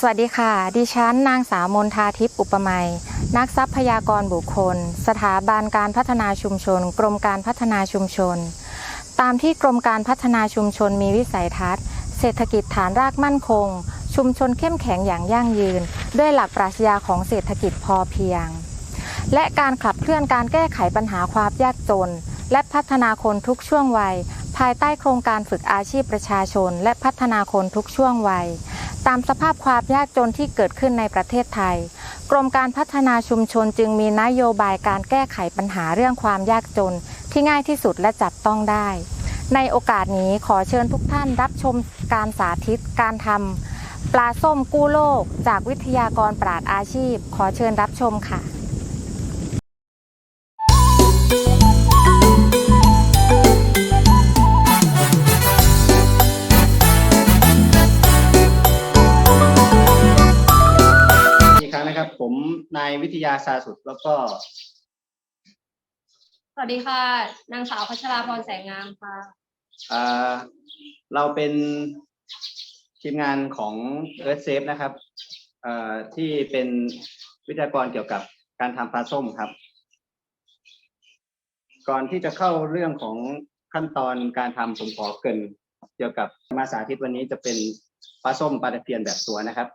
สวัสดีค่ะ ดิฉันนางสาวมนทาทิพย์อุปไมยนักทรัพยากรบุคคล สถาบันการพัฒนาชุมชน กรมการพัฒนาชุมชน ตามที่กรมการพัฒนาชุมชนมีวิสัยทัศน์ เศรษฐกิจฐานรากมั่นคง ชุมชนเข้มแข็งอย่างยั่งยืน ด้วยหลักปรัชญาของเศรษฐกิจพอเพียง และการขับเคลื่อนการแก้ไขปัญหาความยากจน และพัฒนาคนทุกช่วงวัย ภายใต้โครงการฝึกอาชีพประชาชน และพัฒนาคนทุกช่วงวัย ตามสภาพความยากจนที่เกิดขึ้นในประเทศไทย กรมการพัฒนาชุมชนจึงมีนโยบายการแก้ไขปัญหาเรื่องความยากจนที่ง่ายที่สุดและจับต้องได้ ในโอกาสนี้ขอเชิญทุกท่านรับชมการสาธิตการทำปลาส้มกู้โลก จากวิทยากรปราดอาชีพ ขอเชิญรับชมค่ะายวิทยาสาสุดแล้วก็สวัสดีค่ะ นางสาวพัชราพรแสงงามค่ะ อ่าเราเป็นทีมงานของ Earth Safe นะครับอ่าที่เป็นวิทยากรเกี่ยวกับการทำปลาส้มครับ ก่อนที่จะเข้าเรื่องของขั้นตอนการทำผมขอเกรินเกี่ยวกับมาสาธิตวันนี้จะเป็นปลาส้มปลาตะเพียนแบบตัวนะครับ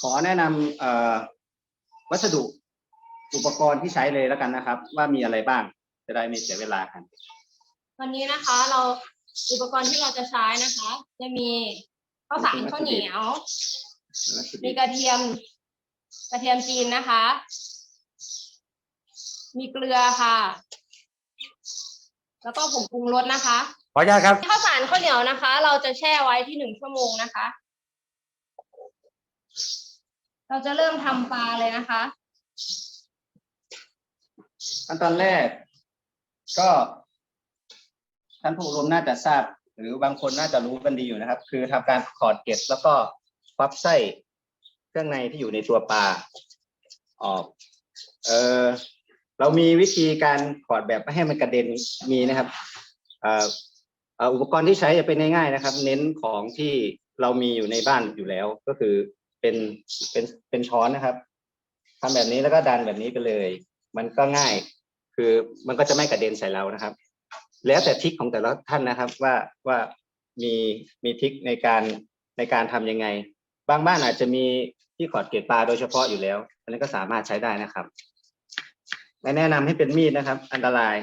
ขอแนะนำเอ่อวัสดุอุปกรณ์ที่ใช้เลยแล้วกันนะครับ ว่ามีอะไรบ้างจะได้ไม่เสียเวลากัน วันนี้นะคะเราอุปกรณ์ที่เราจะใช้นะคะ จะมีข้าวสารข้าวเหนียว มีกระเทียม กระเทียมจีนนะคะ มีเกลือค่ะ แล้วก็ผงปรุงรสนะคะขออนุญาตครับข้าวสารข้าวเหนียวนะคะ เราจะแช่ไว้ที่หนึ่งชั่วโมงนะคะ เราจะเริ่มทำปลาเลยนะคะ ขั้นตอนแรก ก็ท่านผู้อบรมน่าจะทราบ หรือบางคนน่าจะรู้กันดีอยู่นะครับ คือทำการขอดเกล็ดแล้วก็ควักไส้เครื่องในที่อยู่ในตัวปลาออก เออเรามีวิธีการขอดแบบไม่ให้มันกระเด็นมีนะครับอุปกรณ์ที่ใช้จะเป็นง่ายๆนะครับ เน้นของที่เรามีอยู่ในบ้านอยู่แล้ว ก็คือ เป็นเป็นเป็นช้อนนะครับทำแบบนี้แล้วก็ดันแบบนี้ไปเลย มันก็ง่าย คือมันก็จะไม่กระเด็นใส่เรานะครับ แล้วแต่ทริคของแต่ละท่านนะครับว่าว่ามีมีทริคในการในการทำยังไง บางบ้านอาจจะมีที่ขอดเกล็ดปลาโดยเฉพาะอยู่แล้ว อันนี้นก็สามารถใช้ได้นะครับไม่แนะนำให้เป็นมีดนะครับ อันตราย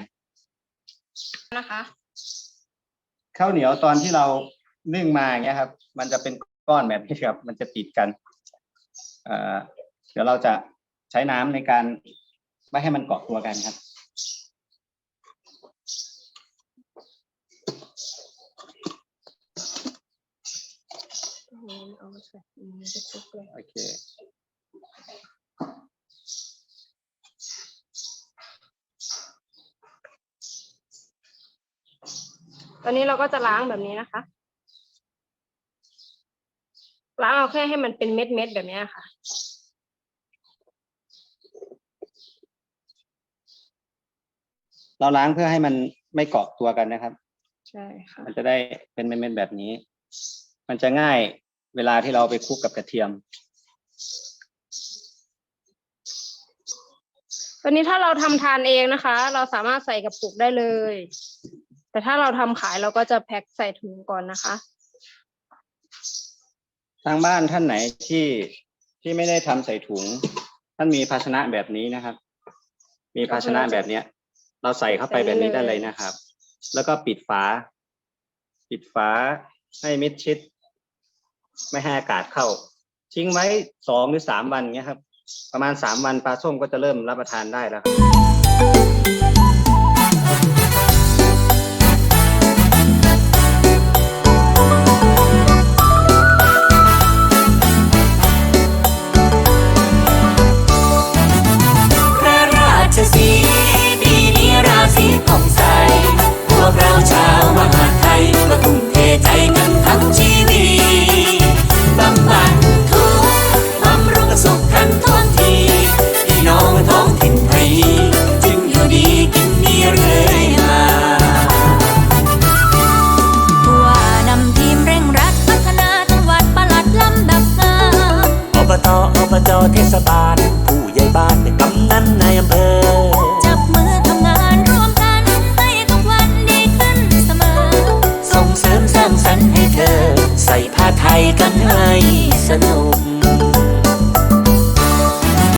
นะคะข้าวเหนียวตอนที่เรานึ่งมาอย่างเงี้ยครับ มันจะเป็นก้อนแบบนี้ครับ มันจะติดกัน เอ่อเดี๋ยวเราจะใช้น้ำในการไม่ให้มันเกาะตัวกันครับโอเคตอนนี้เราก็จะล้างแบบนี้นะคะ ล้างเอาแค่ให้มันเป็นเม็ดเม็ดๆแบบนี้ค่ะ เราล้างเพื่อให้มันไม่เกาะตัวกันนะครับ ใช่ค่ะ มันจะได้เป็นเม็ดๆแบบนี้ มันจะง่ายเวลาที่เราไปคลุกกับกระเทียมตอนนี้ถ้าเราทำทานเองนะคะ เราสามารถใส่กระปุกได้เลย แต่ถ้าเราทำขายเราก็จะแพ็คใส่ถุงก่อนนะคะ ทางบ้านท่านไหนที่ที่ไม่ได้ทำใส่ถุง ท่านมีภาชนะแบบนี้นะครับ มีภาชนะแบบเนี้ย เราใส่เข้าไปแบบนี้ได้เลยนะครับ แล้วก็ปิดฝา ปิดฝาให้มิดชิด ไม่ให้อากาศเข้า ทิ้งไว้สองหรือสามวันเงี้ยครับ ประมาณสามวันปลาส้มก็จะเริ่มรับประทานได้แล้วครับ จเทศบา